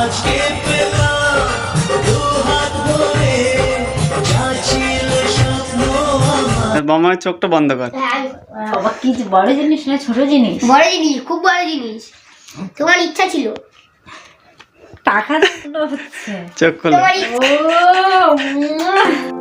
আজকে পেলাম দু ভরে যা ছিল স্বপ্ন আমার মামার চোখটা বন্ধ কর। বাবা কি যে বড় জিনিস না ছোট জিনিস? বড় জিনিস খুব বড় জিনিস। তোমার ইচ্ছা ছিল। টাকা হচ্ছে। চোখ খুলে। তোমার ও উম।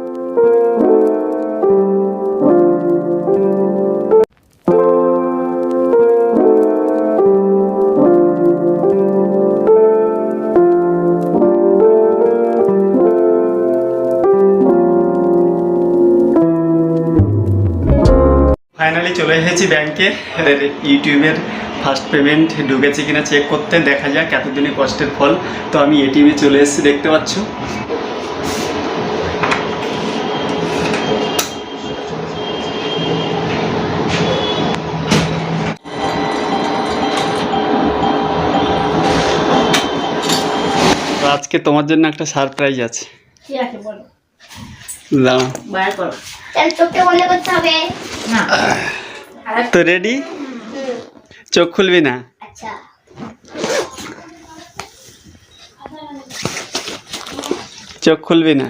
এসেছি ব্যাংকে এদের ইউটিউবের ফার্স্ট পেমেন্ট ঢুকেছে কিনা চেক করতে দেখা যাক এতদিনে কষ্টের ফল। তো আমি এটিএমে চলে এসেছি দেখতে পাচ্ছ? তো আজকে তোমার জন্য একটা সারপ্রাইজ আছে। কি আছে বলো? দাঁড়াও। বার করো। তাহলে চোখটা বন্ধ করতে হবে। না। তো রেডি চোখ খুলবি না? আচ্ছা। চোখ খুলবি না?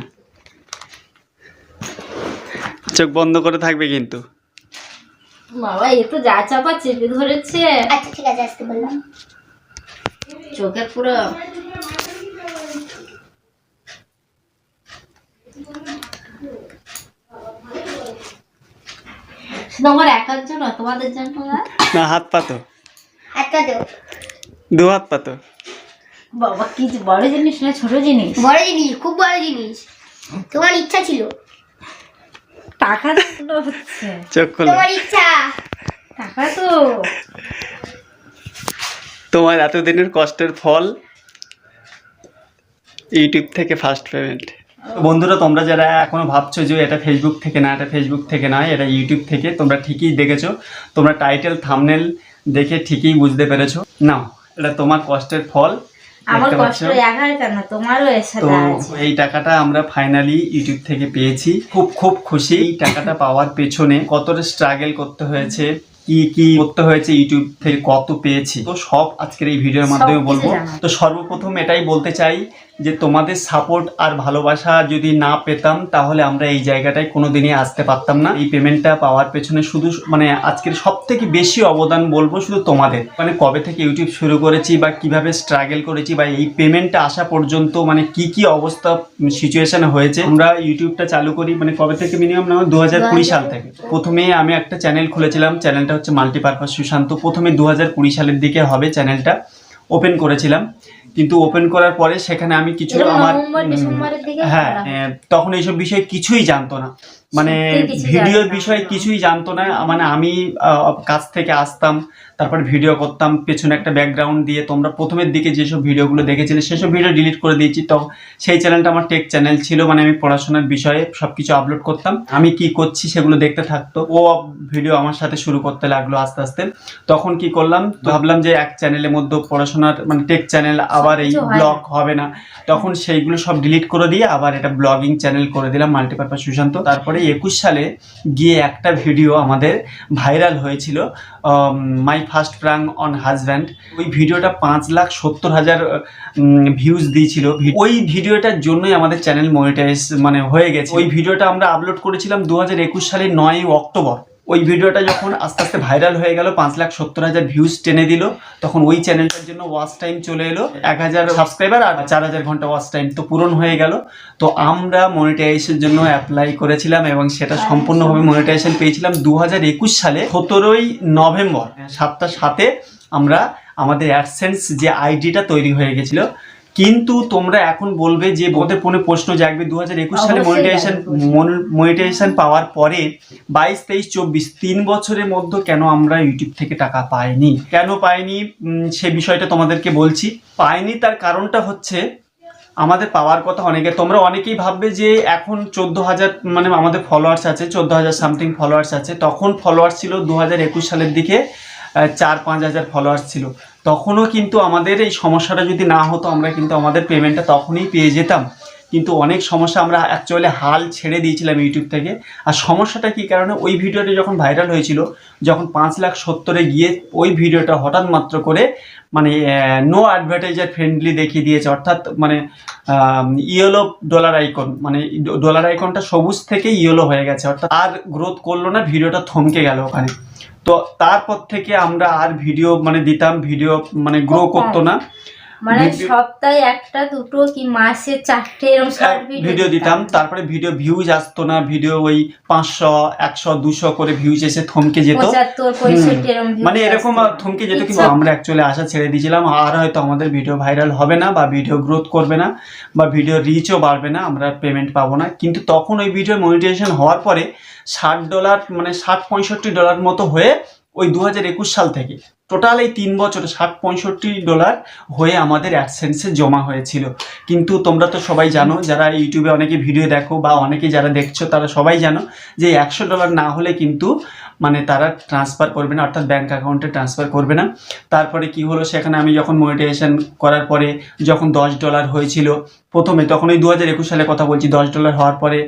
চোখ বন্ধ করে থাকবে কিন্তু। বাবা এ তো যা চাপা চেপে ধরেছে। আচ্ছা ঠিক আছে আসতে বললাম। চোখে পুরো একার জন্য তোমাদের জন্য না না হাত পাতো দেও। দু হাত পাতো বাবা কি বড় জিনিস না ছোট জিনিস। বড় জিনিস খুব বড় জিনিস। তোমার ইচ্ছা ছিল। টাকা দেখল হচ্ছে। চোখ খুলো। তোমার ইচ্ছা। টাকা তো। তোমার এতদিনের কষ্টের ফল ইউটিউব থেকে ফার্স্ট পেমেন্ট বন্ধুরা তোমরা যারা এখনও ভাবছ যে এটা ফেসবুক থেকে না এটা ফেসবুক থেকে নয় এটা ইউটিউব থেকে তোমরা ঠিকই দেখেছ। তোমরা টাইটেল থামনেল দেখে ঠিকই বুঝতে পেরেছ। নাও এটা তোমার কষ্টের ফল আমার কষ্ট? একার কেন? তোমারও তো এই টাকাটা আমরা ফাইনালি ইউটিউব থেকে পেয়েছি। খুব খুব খুশি এই টাকাটা পাওয়ার পেছনে কতটা স্ট্রাগল করতে হয়েছে কি কি করতে হয়েছে ইউটিউব থেকে কত পেয়েছি। তো সব আজকের এই ভিডিওর মাধ্যমে বলব। তো সর্বপ্রথম এটাই বলতে চাই যে তোমাদের সাপোর্ট আর ভালোবাসা যদি না পেতাম তাহলে আমরা এই জায়গাটায় কোনোদিনই আসতে পারতাম না। এই পেমেন্টটা পাওয়ার পেছনে শুধু মানে আজকের সব থেকে বেশি অবদান বলব শুধু তোমাদের। মানে কবে থেকে ইউটিউব শুরু করেছি বা কীভাবে স্ট্রাগল করেছি বা এই পেমেন্টটা আসা পর্যন্ত মানে কি কি অবস্থা সিচুয়েশন হয়েছে আমরা ইউটিউবটা চালু করি মানে কবে থেকে মিনিমাম না দু হাজার কুড়ি সাল থেকে। প্রথমে আমি একটা চ্যানেল খুলেছিলাম চ্যানেলটা হচ্ছে মাল্টিপারপাস সুশান্ত। প্রথমে দু হাজার কুড়ি সালের দিকে হবে চ্যানেলটা ওপেন করেছিলাম। কিন্তু ওপেন করার পরে সেখানে আমি কিছু আমার হ্যাঁ তখন এইসব বিষয়ে কিছুই জানতো না। মানে ভিডিওর বিষয়ে কিছুই জানতো না। মানে আমি কাছ থেকে আসতাম তারপর ভিডিও করতাম পেছনে একটা ব্যাকগ্রাউন্ড দিয়ে তোমরা প্রথমের দিকে যেসব ভিডিওগুলো দেখেছিলে সেসব ভিডিও ডিলিট করে দিয়েছি। তো সেই চ্যানেলটা আমার টেক চ্যানেল ছিল মানে আমি পড়াশোনার বিষয়ে সব কিছু আপলোড করতাম। আমি কি করছি সেগুলো দেখতে থাকতো। ও ভিডিও আমার সাথে শুরু করতে লাগল আস্তে আস্তে। তখন কি করলাম? ভাবলাম যে এক চ্যানেলের মধ্যে পড়াশোনার মানে টেক চ্যানেল আবার এই। ব্লগ হবে না। তখন সেইগুলো সব ডিলিট করে দিয়ে আবার এটা ব্লগিং চ্যানেল করে দিলাম মাল্টিপারপাস সুশান্ত। তারপরে একুশ সালে গিয়ে একটা ভিডিও আমাদের ভাইরাল হয়েছিল। My first prank on husband ওই ভিডিওটা পাঁচ লাখ সত্তর হাজার ভিউজ দিয়েছিল। ওই ভিডিওটার জন্যই আমাদের চ্যানেল মনিটাইজ মানে হয়ে গেছে। ওই ভিডিওটা আমরা আপলোড করেছিলাম দু হাজার একুশ সালের নয়ই অক্টোবর। ওই ভিডিওটা যখন আস্তে আস্তে ভাইরাল হয়ে গেল, পাঁচ লাখ সত্তর হাজার ভিউজ টেনে দিল, তখন ওই চ্যানেলটার জন্য ওয়াচ টাইম চলে এলো, এক হাজার সাবস্ক্রাইবার আর চার হাজার ঘণ্টা ওয়াচ টাইম তো পূরণ হয়ে গেল। তো আমরা মনিটাইজেশনের জন্য অ্যাপ্লাই করেছিলাম এবং সেটা সম্পূর্ণভাবে মনিটাইজেশন পেয়েছিলাম দু হাজার একুশ সালে, সতেরোই নভেম্বর, সাতটা সাথে আমরা আমাদের অ্যাডসেন্স যে আইডিটা তৈরি হয়ে গেছিল কিন্তু তোমরা এখন বলবে যে বোধের ফোনে প্রশ্ন জাগবে। দু হাজার একুশ সালে মনিটাইজেশন। মনিটাইজেশন পাওয়ার পরে বাইশ তেইশ চব্বিশ তিন বছরের মধ্যে কেন আমরা ইউটিউব থেকে টাকা পাইনি? কেন পাইনি? সে বিষয়টা তোমাদেরকে বলছি। পাইনি তার কারণটা হচ্ছে আমাদের পাওয়ার কথা অনেকে তোমরা অনেকেই ভাববে যে এখন চোদ্দ হাজার মানে আমাদের ফলোয়ার্স আছে চোদ্দ হাজার সামথিং ফলোয়ার্স আছে। তখন ফলোয়ার্স ছিল দু হাজার একুশ সালের দিকে চার পাঁচ হাজার ফলোয়ার্স ছিল। তখনও কিন্তু আমাদের এই সমস্যাটা যদি না হতো, আমরা কিন্তু আমাদের পেমেন্টটা তখনই পেয়ে যেতাম। কিন্তু অনেক সমস্যা আমরা অ্যাকচুয়ালি হাল ছেড়ে দিয়েছিলাম ইউটিউব থেকে। আর সমস্যাটা কী কারণে? ওই ভিডিওটা যখন ভাইরাল হয়েছিল, যখন পাঁচ লাখ সত্তরে গিয়ে ওই ভিডিওটা হঠাৎ মাত্র করে মানে নো অ্যাডভার্টাইজার ফ্রেন্ডলি দেখিয়ে দিয়েছে। অর্থাৎ মানে ইয়েলো ডলার আইকন মানে ডলার আইকনটা সবুজ থেকে ইয়েলো হয়ে গেছে। অর্থাৎ আর গ্রোথ করল না, ভিডিওটা থমকে গেল ওখানে। তো তারপর থেকে আমরা আর ভিডিও মানে দিতাম ভিডিও মানে গ্রো করতো না। মানে সপ্তাহে একটা দুটো কি মাসে চারটে এরকম শর্ট ভিডিও দিতাম? তারপরে ভিডিও ভিউজ আসতো না। ভিডিও ওই পাঁচশো একশো দুশো করে ভিউজ এসে থমকে যেত। মানে এরকম থমকে যেত কিন্তু আমরা অ্যাকচুয়ালি আশা ছেড়ে দিয়েছিলাম। আর হয়তো আমাদের ভিডিও ভাইরাল হবে না বা ভিডিও গ্রোথ করবে না বা ভিডিও রিচও বাড়বে না আমরা পেমেন্ট পাবো না। কিন্তু তখন ওই ভিডিও মনিটাইজেশন হওয়ার পরে ষাট ডলার মানে ষাট পঁয়ষট্টি ডলার মতো হয়ে ওই দু একুশ সাল থেকে টোটাল এই তিন বছর ষাট পঁয়ষট্টি ডলার হয়ে আমাদের অ্যাডসেন্সে জমা হয়েছিল। কিন্তু তোমরা তো সবাই জানো, যারা ইউটিউবে অনেকে ভিডিও দেখো বা অনেকে যারা দেখছ, তারা সবাই জানো যে একশো ডলার না হলে কিন্তু মানে তারা ট্রান্সফার করবে না, অর্থাৎ ব্যাঙ্ক অ্যাকাউন্টে ট্রান্সফার করবে না। তারপরে কি হলো, সেখানে আমি যখন মনিটাইজেশন করার পরে যখন দশ ডলার হয়েছিল, প্রথমে তখন ওই দু হাজার একুশ সালে কথা বলছি, দশ ডলার হওয়ার পরে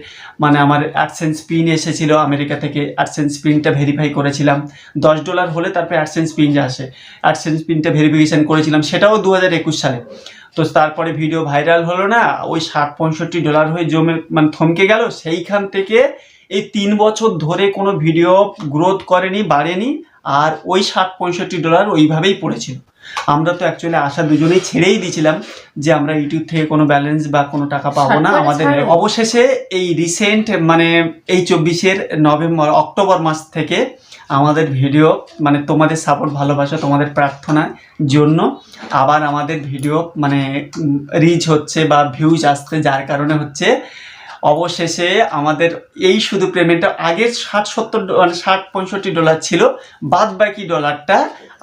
মানে আমার অ্যাডসেন্স পিন এসেছিল আমেরিকা থেকে অ্যাডসেন্স পিনটা ভেরিফাই করেছিলাম। দশ ডলার হলে তারপরে অ্যাডসেন্স পিন আসে। অ্যাডসেন্স পিনটা ভেরিফিকেশান করেছিলাম, সেটাও দু হাজার একুশ সালে। তো তারপরে ভিডিও ভাইরাল হলো না, ওই ষাট পঁয়ষট্টি ডলার হয়ে জমে মানে থমকে গেল, সেইখান থেকে এই তিন বছর ধরে কোনো ভিডিও গ্রোথ করেনি বাড়েনি আর ওই ষাট পঁয়ষট্টি ডলার ওইভাবেই পড়েছিল। আমরা তো অ্যাকচুয়ালি আশা দুজনেই ছেড়েই দিয়েছিলাম যে আমরা ইউটিউব থেকে কোনো ব্যালেন্স বা কোনো টাকা পাবো না আমাদের অবশেষে এই রিসেন্ট মানে এই চব্বিশের নভেম্বর অক্টোবর মাস থেকে আমাদের ভিডিও মানে তোমাদের সাপোর্ট ভালোবাসা তোমাদের প্রার্থনার জন্য আবার আমাদের ভিডিও মানে রিচ হচ্ছে বা ভিউজ আসছে যার কারণে হচ্ছে অবশেষে আমাদের এই শুধু পেমেন্টটা আগের ষাট সত্তর মানে ষাট পঁয়ষট্টি ডলার ছিল বাদ বাকি ডলারটা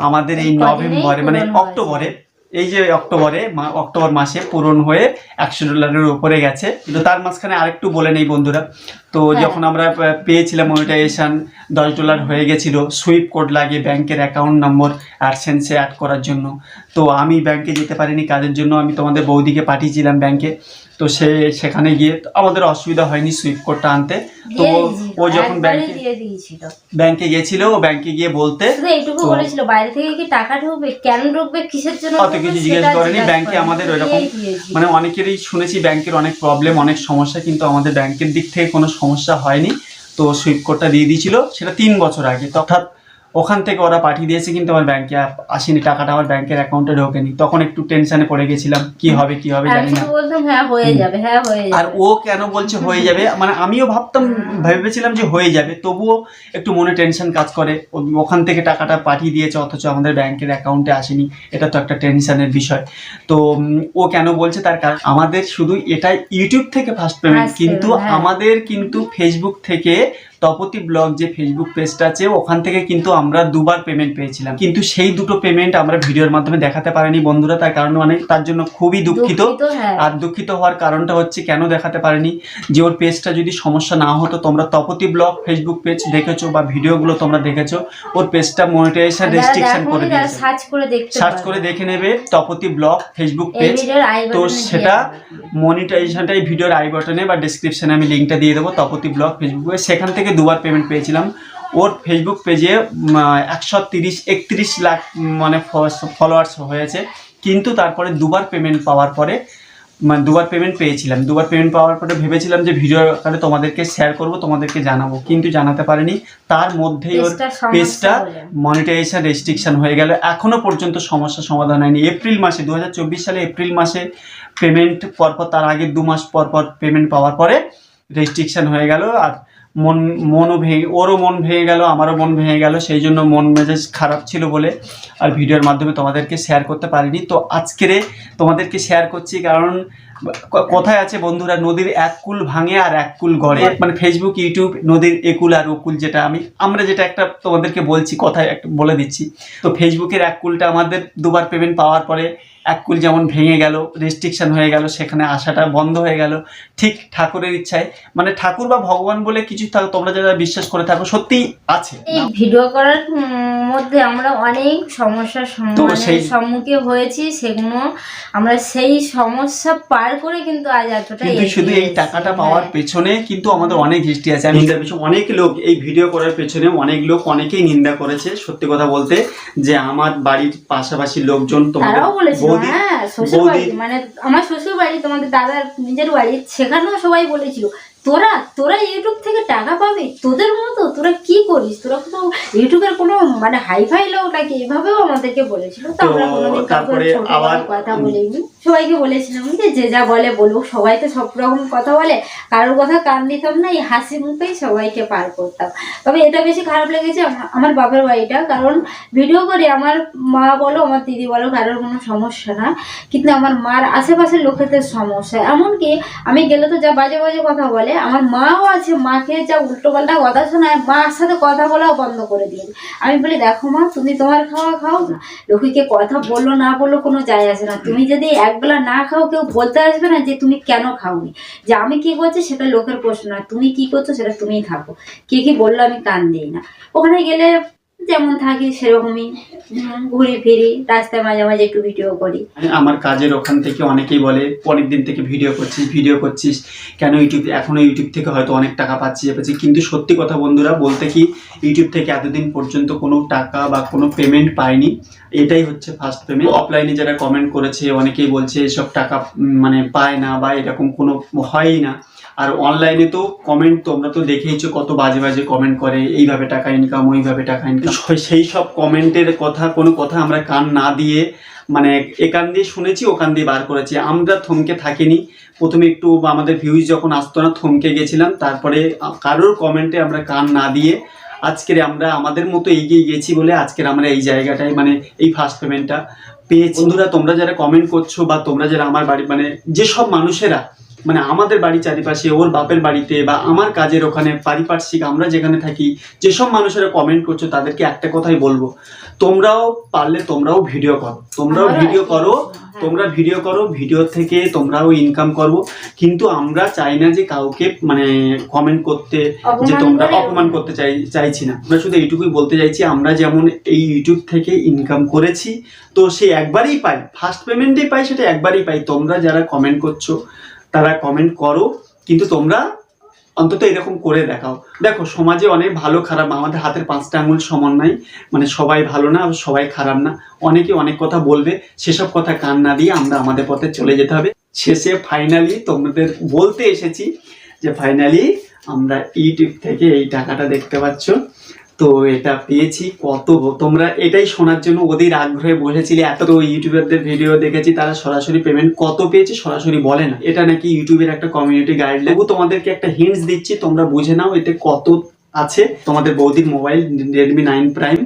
আমাদের এই নভেম্বরে মানে অক্টোবরে এই যে অক্টোবরে অক্টোবর মাসে পূরণ হয়ে একশো ডলারের উপরে গেছে। কিন্তু তার মাঝখানে আরেকটু বলে নেই বন্ধুরা। তো হ্যাঁ। যখন আমরা পেয়েছিলাম মনিটাইজেশন দশ ডলার হয়ে গেছিল সুইপ কোড লাগে ব্যাংকের অ্যাকাউন্ট নম্বর অ্যাডসেন্সে অ্যাড করার জন্য। তো আমি ব্যাংকে যেতে পারিনি কাজের জন্য আমি তোমাদের বৌদিকে পাঠিয়েছিলাম ব্যাংকে। তো সে সেখানে গিয়ে আমাদের অসুবিধা হয়নি সুইপ কোডটা আনতে। তো ও- যখন ব্যাংকে দিয়ে দিয়েছিল। ব্যাংকে গিয়েছিল ও ব্যাংকে গিয়ে বলতে এইটুকু বলেছিল বাইরে থেকে কি টাকা ঢুকবে কেন ঢুকবে কিসের জন্য অত কিছু জিজ্ঞেস করেনি ব্যাংকে আমাদের ওইরকম মানে অনেকেরই শুনেছি ব্যাংকের অনেক প্রবলেম অনেক সমস্যা কিন্তু আমাদের ব্যাংকের দিক থেকে কোনো সমস্যা হয়নি। তো সুইপ কোডটা দিয়ে দিয়েছিল সেটা তিন বছর আগে অর্থাৎ ওখান থেকে ওরা পাঠিয়ে দিয়েছে কিন্তু আমার ব্যাংকে আসেনি। টাকাটা আমার ব্যাংকের অ্যাকাউন্টে ঢোকেনি। তখন একটু টেনশনে পড়ে গেছিলাম কি হবে কি হবে জানি না। হ্যাঁ হয়ে যাবে হ্যাঁ হয়ে আর ও কেন বলছে হয়ে যাবে? মানে আমিও ভাবতাম ভেবেছিলাম যে হয়ে যাবে তবুও একটু মনে টেনশন কাজ করে। ওখান থেকে টাকাটা পাঠিয়ে দিয়েছে অথচ আমাদের ব্যাংকের অ্যাকাউন্টে আসেনি। এটা তো একটা টেনশনের বিষয়। তো ও কেন বলছে তার কারণ আমাদের শুধু এটা ইউটিউব থেকে ফার্স্ট পেমেন্ট কিন্তু হ্যাঁ। আমাদের কিন্তু ফেসবুক থেকে তপতি ব্লগ যে ফেসবুক পেজটা আছে ওখান থেকে কিন্তু আমরা দুবার পেমেন্ট পেয়েছিলাম। কিন্তু সেই দুটো পেমেন্ট আমরা ভিডিওর মাধ্যমে দেখাতে পারিনি বন্ধুরা তার কারণ অনেক তার জন্য খুবই দুঃখিত। হ্যাঁ। আর দুঃখিত হওয়ার কারণটা হচ্ছে কেন দেখাতে পারিনি? যে ওর পেজটা যদি সমস্যা না হতো তোমরা তপতি ব্লগ ফেসবুক পেজ দেখেছ বা ভিডিওগুলো তোমরা দেখেছ ওর পেজটা মনিটাইজেশন রেস্ট্রিকশন করে দিয়েছে। সার্চ করে দেখতে সার্চ করে দেখে নেবে তপতি ব্লগ ফেসবুক পেজ তো সেটা দেবো। মনিটাইজেশনটা এই ভিডিওর আই বাটনে বা ডিসক্রিপশনে আমি লিঙ্কটা দিয়ে দেবো তপতি ব্লগ ফেসবুকে সেখান থেকে দুবার পেমেন্ট পেয়েছিলাম। ওর ফেসবুক পেজে একশো তিরিশ একত্রিশ লাখ মানে ফলোয়ার্স হয়েছে। কিন্তু তারপরে দুবার পেমেন্ট পাওয়ার পরে মানে দুবার পেমেন্ট পেয়েছিলাম। দুবার পেমেন্ট পাওয়ার পরে ভেবেছিলাম যে ভিডিও আকারে তোমাদেরকে শেয়ার করব তোমাদেরকে জানাব। কিন্তু জানাতে পারিনি। তার মধ্যেই ওর পেজটা। মনিটাইজেশন রেস্ট্রিকশন হয়ে গেল। এখনও পর্যন্ত সমস্যা সমাধান হয়নি। এপ্রিল মাসে দু হাজার চব্বিশ সালে এপ্রিল মাসে পেমেন্ট পরপর তার আগের দু মাস পর পর পেমেন্ট পাওয়ার পরে রেস্ট্রিকশন হয়ে গেল। আর মন, মনও ভেঙে, ওরও মন ভেঙে গেল, আমারও মন ভেঙে গেল, সেই জন্য মন মেজাজ খারাপ ছিল বলে আর ভিডিওর মাধ্যমে তোমাদেরকে শেয়ার করতে পারিনি। তো আজকেরে তোমাদেরকে শেয়ার করছি কারণ কথায় আছে বন্ধুরা? নদীর এক কুল ভাঙে আর এক কুল গড়ে। মানে ফেসবুক ইউটিউব নদীর একুল আর ওকুল যেটা আমি আমরা যেটা একটা তোমাদেরকে বলছি কথায় একটা বলে দিচ্ছি। তো ফেসবুকের এক কুলটা আমাদের দুবার পেমেন্ট পাওয়ার পরে এক কুল যেমন ভেঙে গেল রেস্ট্রিকশন হয়ে গেল সেখানে আসাটা বন্ধ হয়ে গেল। ঠিক ঠাকুরের ইচ্ছায় মানে ঠাকুর বা ভগবান বলে কিছু থাকো তোমরা যারা বিশ্বাস করে থাকো সত্যিই আছে। এই ভিডিও করার মধ্যে আমরা অনেক সমস্যার সম্মুখীন হয়েছি সেগুলো আমরা সেই সমস্যা পার করে কিন্তু আজ এতটা কিন্তু শুধু এই টাকাটা পাওয়ার হ্যাঁ। পেছনে কিন্তু আমাদের অনেক হিস্ট্রি আছে। আমি অনেক লোক এই ভিডিও করার পেছনে অনেক লোক অনেকেই নিন্দা করেছে সত্যি কথা বলতে যে আমার বাড়ির পাশাপাশি লোকজন তোমাদের বৌদি হ্যাঁ শ্বশুর বাড়ি মানে আমার শ্বশুর বাড়ি তোমাদের দাদার নিজের বাড়ি সেখানেও সবাই বলেছিল তোরা তোরা ইউটিউব থেকে টাকা পাবি? তোদের মতো তোরা কি করিস? তোরা তো ইউটিউবের কোনো মানে হাইফাই লোক নাকি? এভাবেও আমাদেরকে বলেছিল। তো আমরা কোনোদিন তারপরে আবার- কথা বলিনি। সবাইকে বলেছিলাম যে যে যা বলে বলুক। সবাই তো সব রকম কথা বলে। কারোর কথা কান দিতাম না এই হাসি মুখেই সবাইকে পার করতাম। তবে এটা বেশি খারাপ লেগেছে আমার বাপের বাড়িটা। কারণ ভিডিও করে আমার মা বলো আমার দিদি বলো কারোর কোনো সমস্যা না। কিন্তু আমার মার আশেপাশের লোকেদের সমস্যা। এমনকি আমি গেলে তো যা বাজে বাজে কথা বলে আমার মাও আছে মাকে যা, উল্টো পাল্টা কথা শোনায়, মার সাথে কথা বলাও বন্ধ করে দিন আমি বলি, দেখো মা, তুমি তোমার খাওয়া খাও না। লোকীকে কথা বলল না বলল কোনো যায় আসে না। তুমি যদি একবেলা না খাও, কেউ বলতে আসবে না যে তুমি কেন খাওনি। যে আমি কি করছি, সেটা লোকের প্রশ্ন না তুমি কি করছ, সেটা তুমিই থাকো। কে কি বলল, আমি কান দিই না। ওখানে গেলে যেমন থাকি সেরকমই উম, ঘুরি ফিরি রাস্তায় মাঝে মাঝে একটু ভিডিও করি। আমার কাজের ওখান থেকে অনেকেই বলে অনেক দিন থেকে ভিডিও করছিস ভিডিও করছিস। কেন ইউটিউব এখনও ইউটিউব থেকে হয়তো অনেক টাকা পাচ্ছি পাচ্ছি। কিন্তু সত্যি কথা বন্ধুরা বলতে কি ইউটিউব থেকে এতদিন পর্যন্ত কোনো টাকা বা কোনো পেমেন্ট পাইনি। এটাই হচ্ছে ফার্স্ট পেমেন্ট অফলাইনে যারা কমেন্ট করেছে অনেকেই বলছে এসব টাকা মানে পায় না বা এরকম কোনো হয়ই না। আর অনলাইনে তো কমেন্ট তোমরা তো দেখেইছো কত বাজে বাজে কমেন্ট করে, এইভাবে টাকা ইনকাম ওইভাবে টাকা ইনকাম সেই সব কমেন্টের কথা, কোনো কথা আমরা কান না দিয়ে মানে একান দিয়ে শুনেছি ওখান দিয়ে বার করেছি। আমরা থমকে থাকিনি। প্রথমে একটু আমাদের ভিউজ যখন আসতো না, থমকে গেছিলাম। তারপরে কারোর কমেন্টে আমরা কান না দিয়ে, আজকের আমরা আমাদের মতো এগিয়ে গেছি বলে আজকের আমরা এই জায়গাটায় মানে এই ফার্স্ট পেমেন্টটা পেয়েছি। বন্ধুরা, তোমরা যারা কমেন্ট করছ বা তোমরা যারা আমার বাড়ি মানে যেসব মানুষেরা মানে আমাদের বাড়ির চারিপাশে ওর বাপের বাড়িতে বা আমার কাজের ওখানে পারিপার্শ্বিক আমরা যেখানে থাকি যেসব মানুষেরা কমেন্ট করছ তাদেরকে একটা কথাই বলব। তোমরাও পারলে তোমরাও ভিডিও করো। তোমরাও ভিডিও করো হ্যাঁ। তোমরা ভিডিও করো ভিডিও থেকে তোমরাও ইনকাম করো। কিন্তু আমরা চাই না যে কাউকে মানে কমেন্ট করতে যে তোমরা অপমান করতে চাই চাইছি না। আমরা শুধু এইটুকুই বলতে চাইছি আমরা যেমন এই ইউটিউব থেকে ইনকাম করেছি তো সে একবারই পাই ফার্স্ট পেমেন্টেই পাই সেটা একবারই পাই তোমরা যারা কমেন্ট করছ তারা কমেন্ট করো, কিন্তু তোমরা অন্তত এরকম করে দেখাও। দেখো, সমাজে অনেক ভালো, খারাপ, আমাদের হাতের পাঁচটা আঙুল সমান নাই মানে সবাই ভালো না, সবাই খারাপ না। অনেকে অনেক কথা বলবে, সেসব কথা কান না দিয়ে আমরা আমাদের পথে চলে যেতে হবে। শেষে ফাইনালি তোমাদের বলতে এসেছি যে ফাইনালি আমরা ইউটিউব থেকে এই টাকাটা দেখতে পাচ্ছ। তো এটা পেয়েছি। কত তোমরা এটাই শোনার জন্য ওদের আগ্রহে বসেছিলে। এত তো ইউটিউবারদের ভিডিও দেখেছি, তারা সরাসরি পেমেন্ট কত পেয়েছে সরাসরি বলে না। এটা নাকি ইউটিউবের একটা কমিউনিটি গাইডলাইন তবু তোমাদেরকে একটা হিন্টস দিচ্ছি, তোমরা বুঝে নাও এতে কত আছে। তোমাদের বৌদির মোবাইল রেডমি নাইন প্রাইম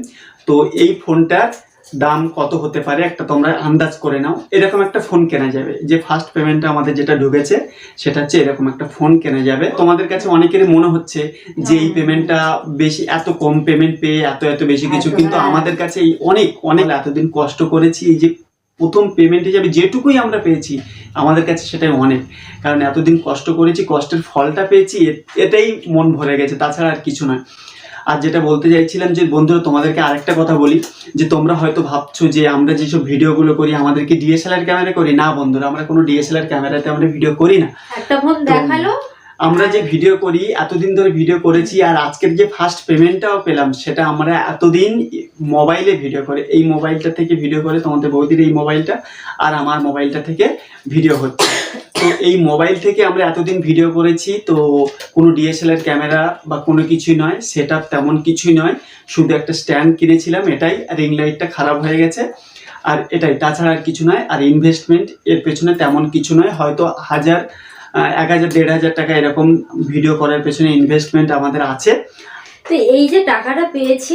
তো এই ফোনটার দাম কত হতে পারে একটা তোমরা আন্দাজ করে নাও। এরকম একটা ফোন কেনা যাবে। যে ফার্স্ট পেমেন্টটা আমাদের যেটা ঢুকেছে সেটা হচ্ছে এরকম একটা ফোন কেনা যাবে। তোমাদের কাছে অনেকেরই মনে হচ্ছে যে এই পেমেন্টটা বেশি এত কম পেমেন্ট পেয়ে এত এত বেশি কিছু। কিন্তু হ্যাঁ। আমাদের কাছে এই অনেক অনেক এতদিন কষ্ট করেছি এই যে প্রথম পেমেন্ট হিসাবে যেটুকুই আমরা পেয়েছি আমাদের কাছে সেটাই অনেক। কারণ এতদিন কষ্ট করেছি কষ্টের ফলটা পেয়েছি এ- এটাই মন ভরে গেছে। তাছাড়া আর কিছু নয়। আর যেটা বলতে চাইছিলাম যে বন্ধুরা তোমাদেরকে আরেকটা কথা বলি যে তোমরা হয়তো ভাবছ যে আমরা যেসব ভিডিওগুলো করি আমাদেরকে ডিএসএলআর ক্যামেরা করি। না বন্ধুরা আমরা কোনো ডিএসএলআর ক্যামেরাতে আমরা ভিডিও করি না। একটা ফোন দেখাল। আমরা যে ভিডিও করি এতদিন ধরে ভিডিও করেছি আর আজকের যে ফার্স্ট পেমেন্টটাও পেলাম সেটা আমরা এতদিন মোবাইলে ভিডিও করে এই মোবাইলটা থেকে ভিডিও করে তোমাদের বৌদির এই মোবাইলটা আর আমার মোবাইলটা থেকে ভিডিও হচ্ছে। তো এই মোবাইল থেকে আমরা এতদিন ভিডিও করেছি, তো কোনো ডিএসএলআর ক্যামেরা বা কোনো কিছুই নয় সেটা তেমন কিছুই নয়। শুধু একটা স্ট্যান্ড কিনেছিলাম, এটাই রিং লাইটটা খারাপ হয়ে গেছে। আর এটাই, তাছাড়া আর কিছু নয়, আর ইনভেস্টমেন্ট এর পেছনে তেমন কিছু নয়। হয়তো হাজার এক হাজার, দেড় হাজার টাকা এরকম ভিডিও করার পেছনে ইনভেস্টমেন্ট আমাদের আছে। তো এই যে টাকাটা পেয়েছি,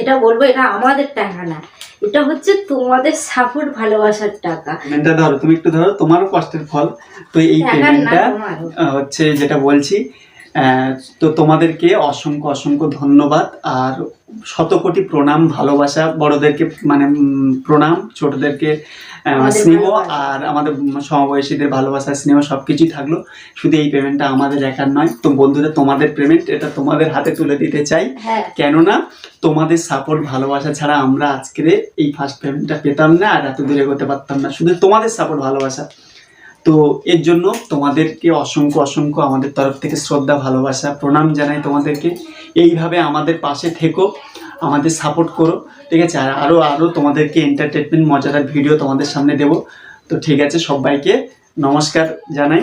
এটা বলব, এটা আমাদের টাকা না। এটা হচ্ছে তোমাদের সাপোর্ট ভালোবাসার টাকা। পেমেন্টটা ধরো তুমি একটু ধরো তোমারও কষ্টের ফল। তো এই পেমেন্টটা হচ্ছে যেটা বলছি তো তোমাদেরকে অসংখ্য অসংখ্য ধন্যবাদ। আর শত কোটি প্রণাম ভালোবাসা বড়দেরকে মানে প্রণাম ছোটদেরকে স্নেহ আর আমাদের সমবয়সীদের ভালোবাসা স্নেহ সব কিছুই থাকল। শুধু এই পেমেন্টটা আমাদের একার নয় তো বন্ধুরা তোমাদের পেমেন্ট এটা তোমাদের হাতে তুলে দিতে চাই। হ্যাঁ। কেননা তোমাদের সাপোর্ট ভালোবাসা ছাড়া আমরা আজকের এই ফার্স্ট পেমেন্টটা পেতাম না আর এত দূরে এগোতে পারতাম না। শুধু তোমাদের সাপোর্ট ভালোবাসা। তো এর জন্য তোমাদেরকে অসংখ্য অসংখ্য আমাদের তরফ থেকে শ্রদ্ধা, ভালোবাসা, প্রণাম জানাই তোমাদেরকে। এইভাবে আমাদের পাশে থেকো, আমাদের সাপোর্ট করো, ঠিক আছে? আর আরও আরও তোমাদেরকে এন্টারটেনমেন্ট মজাদার ভিডিও তোমাদের সামনে দেব। তো ঠিক আছে, সবাইকে নমস্কার জানাই।